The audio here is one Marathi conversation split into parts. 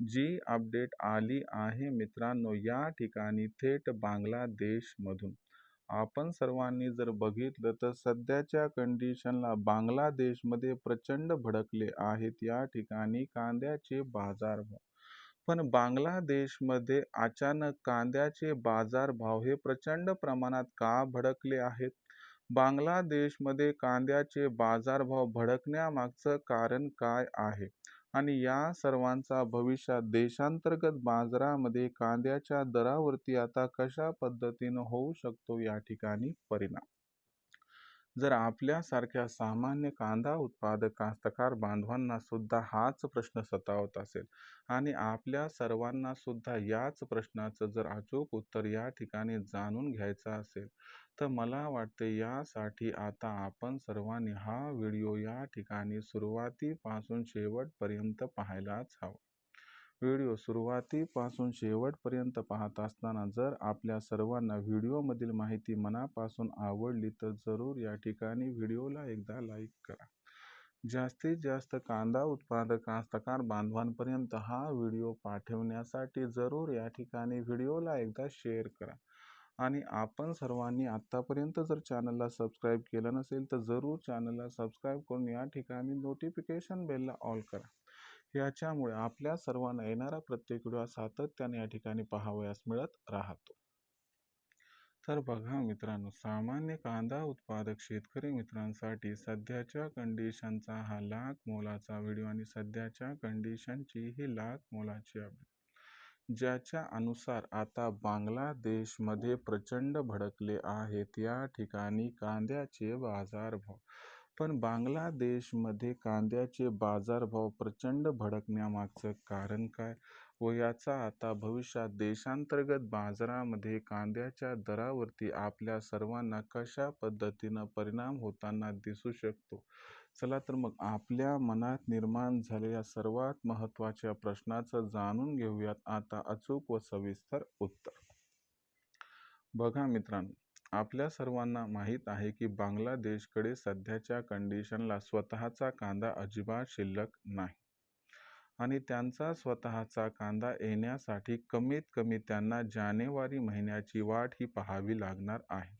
जी अपडेट आली आहे मित्रांनो या ठिकाणी थेट बांगलादेशमधून. आपण सर्वांनी जर बघितलं तर सध्याच्या कंडिशनला बांगलादेशमध्ये प्रचंड भडकले आहेत या ठिकाणी कांद्याचे बाजारभाव पण बांगलादेशमध्ये अचानक कांद्याचे बाजारभाव हे प्रचंड प्रमाणात का भडकले आहेत? बांगलादेशमध्ये कांद्याचे बाजारभाव भडकण्यामागचं कारण काय आहे? आणि या सर्वांचा भविष्यात देशांतर्गत बाजारामध्ये कांद्याच्या दरावरती आता कशा पद्धतीनं होऊ शकतो या ठिकाणी परिणाम? जर आपल्यासारख्या सामान्य कांदा उत्पादक कास्तकार बांधवांना सुद्धा हाच प्रश्न सतावत असेल आणि आपल्या सर्वांना सुद्धा याच प्रश्नाचं जर अचूक उत्तर या ठिकाणी जाणून घ्यायचं असेल तर मला वाटते यासाठी आता आपण सर्वांनी हा व्हिडिओ या ठिकाणी सुरुवातीपासून शेवटपर्यंत पाहायलाच हवा. व्हिडिओ सुरुवातीपासून शेवटपर्यंत पाहत असताना जर आपल्या सर्वांना व्हिडिओमधील माहिती मनापासून आवडली तर जरूर या ठिकाणी व्हिडिओला एकदा लाईक करा. जास्तीत जास्त कांदा उत्पादक कास्तकार बांधवांपर्यंत हा व्हिडिओ पाठवण्यासाठी जरूर या ठिकाणी व्हिडिओला एकदा शेअर करा. आणि आपण सर्वांनी आत्तापर्यंत जर चॅनलला सबस्क्राईब केलं नसेल तर जरूर चॅनलला सबस्क्राईब करून या ठिकाणी नोटिफिकेशन बेलला ऑल करा. याच्यामुळे आपल्या सर्वांना येणारा प्रत्येक व्हिडिओ सातत्याने या ठिकाणी पाहावयास मिळत राहतो. तर बघा मित्रांनो सामान्य कांदा उत्पादक शेतकरी मित्रांसाठी सध्याच्या कंडिशनचा हा लाख मोलाचा व्हिडिओ आणि सध्याच्या कंडिशनची ही लाख मोलाची अपडेट ज्याच्या अनुसार आता बांगलादेशमध्ये प्रचंड भडकले आहेत. या ठिकाणी कांद्याचे बाजारभाव पण बांगलादेशमध्ये कांद्याचे बाजारभाव प्रचंड भडकण्यामागचं कारण काय व याचा आता भविष्यात देशांतर्गत बाजारामध्ये कांद्याच्या दरावरती आपल्या सर्वांना कशा पद्धतीनं परिणाम होताना दिसू शकतो? चला तर मग आपल्या मनात निर्माण झालेल्या सर्वात महत्त्वाच्या प्रश्नाचं जाणून घेऊयात. आता अचूक व सविस्तर उत्तर. बघा मित्रांनो आपल्या सर्वांना माहीत आहे की बांगलादेशकडे सध्याच्या कंडिशनला स्वतःचा कांदा अजिबात शिल्लक नाही. आणि त्यांचा स्वतःचा कांदा येण्यासाठी कमीत कमी त्यांना जानेवारी महिन्याची वाट ही पाहावी लागणार आहे.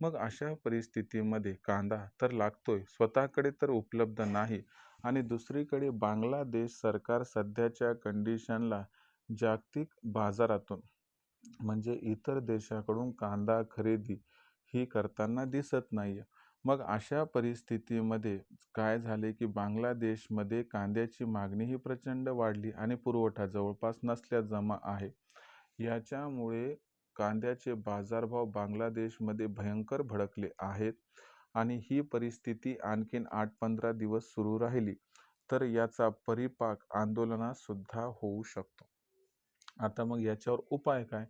मग अशा परिस्थितीमध्ये कांदा तर लागतोय स्वतःकडे तर उपलब्ध नाही आणि दुसरीकडे बांगलादेश सरकार सध्याच्या कंडिशनला जागतिक बाजारातून म्हणजे इतर देशाकडून कांदा खरेदी ही करताना दिसत नाही मग अशा परिस्थितीमध्ये काय झाले की बांगलादेशमध्ये कांद्याची मागणी ही प्रचंड वाढली आणि पुरवठा जवळपास नसल्या जमा आहे. याच्यामुळे कांद्याचे बाजारभाव बांगलादेशमध्ये भयंकर भडकले आहेत आणि ही परिस्थिती आणखीन आठ पंधरा दिवस सुरू राहिली तर याचा परिपाक आंदोलनात सुद्धा होऊ शकतो. आता मग याच्यावर उपाय काय?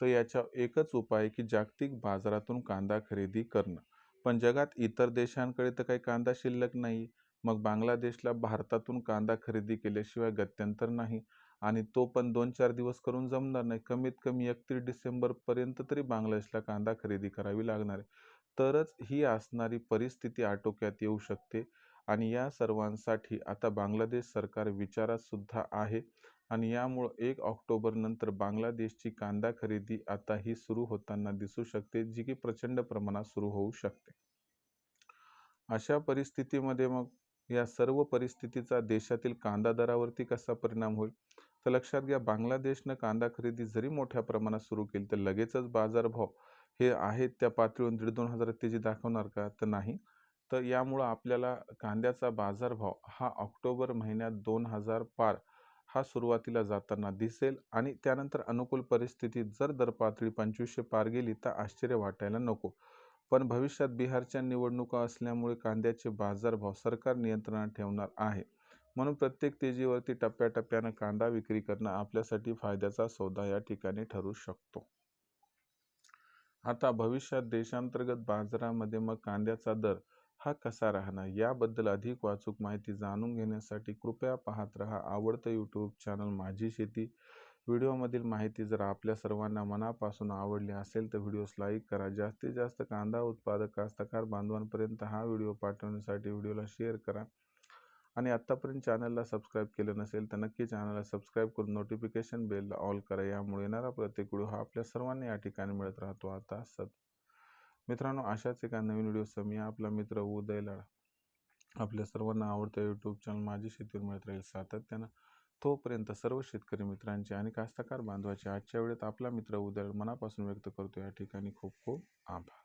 तर याच्या एकच उपाय की जागतिक बाजारातून कांदा खरेदी करणं. पण जगात इतर देशांकडे तर काही कांदा शिल्लक नाही. मग बांगलादेशला भारतातून कांदा खरेदी केल्याशिवाय गत्यंतर नाही. आणि तो पण दोन चार दिवस करून जमणार नाही. कमीत कमी एकतीस डिसेंबरपर्यंत तरी बांगलादेशला कांदा खरेदी करावी लागणार आहे. तरच ही असणारी परिस्थिती आटोक्यात येऊ शकते. आणि या सर्वांसाठी आता बांगलादेश सरकार विचारात सुद्धा आहे. आणि यामुळं एक ऑक्टोबरनंतर बांगलादेशची कांदा खरेदी आता ही सुरू होताना दिसू शकते जी की प्रचंड प्रमाणात सुरू होऊ शकते. अशा परिस्थितीमध्ये मग या सर्व परिस्थितीचा देशातील कांदा दरावरती कसा परिणाम होईल? तर लक्षात घ्या बांगलादेशनं कांदा खरेदी जरी मोठ्या प्रमाणात सुरू केली तर लगेचच बाजारभाव हे आहेत त्या पातळीवरून दीड दोन हजार तेजी दाखवणार का? तर नाही. तर यामुळं आपल्याला कांद्याचा बाजारभाव हा ऑक्टोबर महिन्यात दोन हजार पार हा सुरुवातीला जाताना दिसेल आणि त्यानंतर अनुकूल परिस्थितीत जर दर पातळी पंचवीसशे पार गेली तर आश्चर्य वाटायला नको. पण भविष्यात बिहारच्या निवडणुका असल्यामुळे कांद्याचे बाजारभाव सरकार नियंत्रणात ठेवणार आहे. म्हणून प्रत्येक तेजीवरती टप्प्याटप्प्यानं कांदा विक्री करणं आपल्यासाठी फायद्याचा सौदा या ठिकाणी ठरू शकतो. आता भविष्यात देशांतर्गत बाजारामध्ये मग कांद्याचा दर हा कसा राहणार? याबद्दल अधिक वाचूक माहिती जाणून घेण्यासाठी कृपया पाहत रहा आवडतं यूट्यूब चॅनल माझी शेती. व्हिडिओमधील माहिती जर आपल्या सर्वांना मनापासून आवडली असेल तर व्हिडिओस लाईक करा. जास्तीत जास्त कांदा उत्पादक कास्तकार बांधवांपर्यंत हा व्हिडिओ पाठवण्यासाठी व्हिडिओला शेअर करा. आणि आत्तापर्यंत चॅनलला सबस्क्राईब केलं नसेल तर नक्की चॅनलला सबस्क्राईब करून नोटिफिकेशन बेलला ऑल करा. यामुळे येणारा प्रत्येक व्हिडिओ हा आपल्या सर्वांना या ठिकाणी मिळत राहतो. आता सत मित्रांनो अशाच एका नवीन व्हिडिओसह मी आपला मित्र उदय लाडा. आपल्या सर्वांना आवडतं यूट्यूब चॅनल माझी शेतीवर मिळत राहील सातत्यानं. तोपर्यंत सर्व शेतकरी मित्रांचे आणि कास्तकार बांधवाचे आजच्या वेळेत आपला मित्र उदय मनापासून व्यक्त करतो. या ठिकाणी खूप खूप आभार.